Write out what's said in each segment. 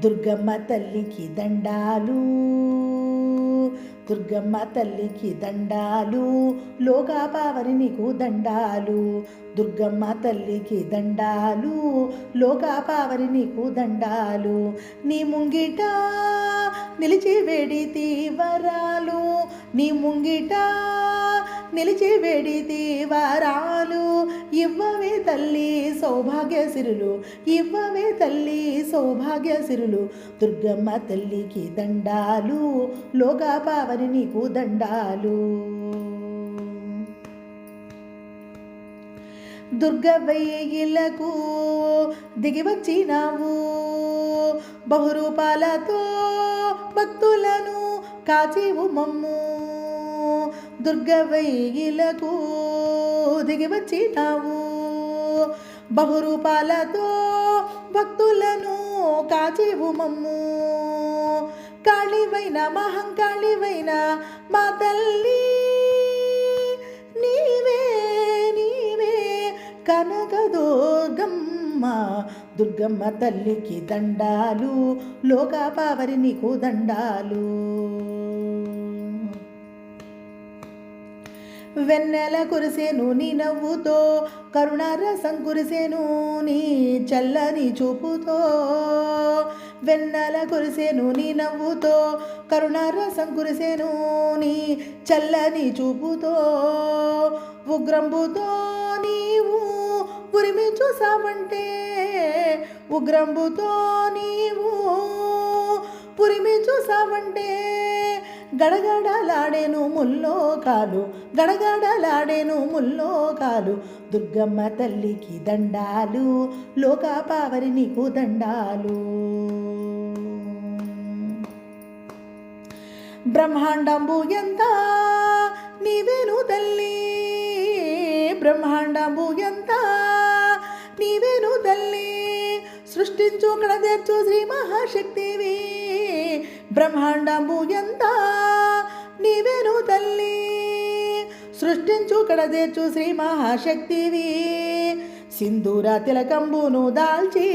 దుర్గమ్మ తల్లికి దండాలు. దుర్గమ్మ తల్లికి దండాలు. లోకాపావని నీకు దండాలు. దుర్గమ్మ తల్లికి దండాలు. లోకాపావని నీకు దండాలు. నీ ముంగిట నిలిచి వేడి వరాలు నీ ముంగిట నిలిచి వేడితి వరాలు. ఇవ్వవే తల్లి సౌభాగ్య సిరులు ఇవ్వవే తల్లి సౌభాగ్య సిరులు. దుర్గమ్మ తల్లికి దండాలు లోకాపావని నీకు దండాలు. దుర్గవయ్యలకు దిగివచ్చినావు బహురూపాలతో భక్తులను కాచేవు మమ్ము. దుర్గవయ్యలకు దిగి వచ్చినావు. బహురూపాలతో భక్తులను కాచేవు మమ్ము. కాళివైన మహంకాళివైన మా తల్లి నీవే నీవే కనకదుర్గమ్మ దుర్గమ్మ. తల్లికి దండాలు లోకాపావరి నీకు దండాలు. వెన్నెల కురిసేను నీ నవ్వుతో కరుణారసం కురిసేను నీ చల్లని చూపుతో. వెన్నెల కురిసేను నీ నవ్వుతో కరుణారసం కురిసేను నీ చల్లని చూపుతో. ఉగ్రంబుతో నీవు ఉరిమి చూసావంటే ఉగ్రంబుతో నీవు పురిమి చూసావంటే గడగడలాడేను ముల్లోకాలు గడగడలాడేను ముల్లోకాలు. దుర్గమ్మ తల్లికి దండాలు లోకాపావరి నీకు దండాలు. బ్రహ్మాండంబు ఎంత నీవేను తల్లి? బ్రహ్మాండంబు ఎంత నీవేను తల్లి? సృష్టించు కడదేర్చు శ్రీ మహాశక్తివి. బ్రహ్మాండంబు ఎంత నీవేను తల్లి? సృష్టించు కడదేర్చు శ్రీ మహాశక్తివి. సింధూర తిలకంబును దాల్చి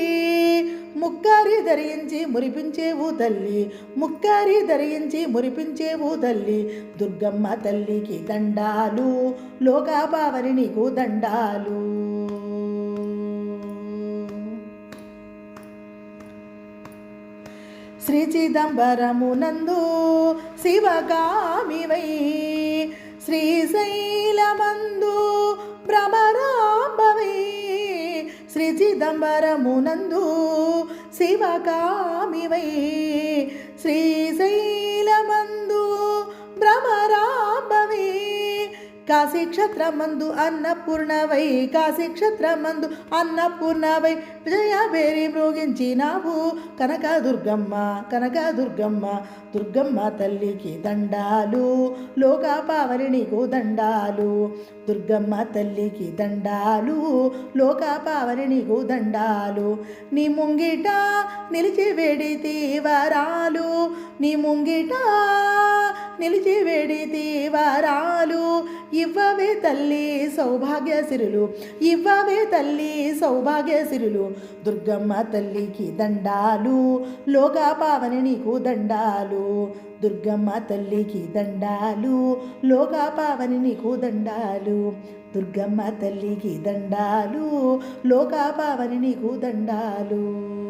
ముక్కారి ధరించి మురిపించేవు తల్లి. ముక్కారి ధరించి మురిపించేవు తల్లి. దుర్గమ్మ తల్లికి దండాలు లోకాపావని నీకు దండాలు. శ్రీ చిదంబరమునందు శివగామివై శ్రీశైలమందు భ్రమరాంబవై శ్రీ చిదంబరమునందు శివకామివై శ్రీశైలమందు కాశీ క్షత్రమందు అన్నపూర్ణవై కాశీ క్షత్రమందు అన్నపూర్ణవై విజయబేరి మ్రోగించినావు కనక దుర్గమ్మ కనక దుర్గమ్మ దుర్గమ్మ తల్లికి దండాలు. లోకాపావరినికు దండాలు. దుర్గమ్మ తల్లికి దండాలు. లోకాపావరినికు దండాలు. నీ ముంగిట నిలిచి వేడి వరాలు నీ ముంగిట నిలిచి తీవరాలు వరాలు ఇవ్వవే తల్లి సౌభాగ్య సిరులు ఇవ్వవే తల్లి సౌభాగ్య సిరులు. దుర్గమ్మ తల్లికి దండాలు లోకాపావని నీకు దండాలు. దుర్గమ్మ తల్లికి దండాలు లోకాపావని నీకు దండాలు. దుర్గమ్మ తల్లికి దండాలు లోకాపావని నీకు దండాలు.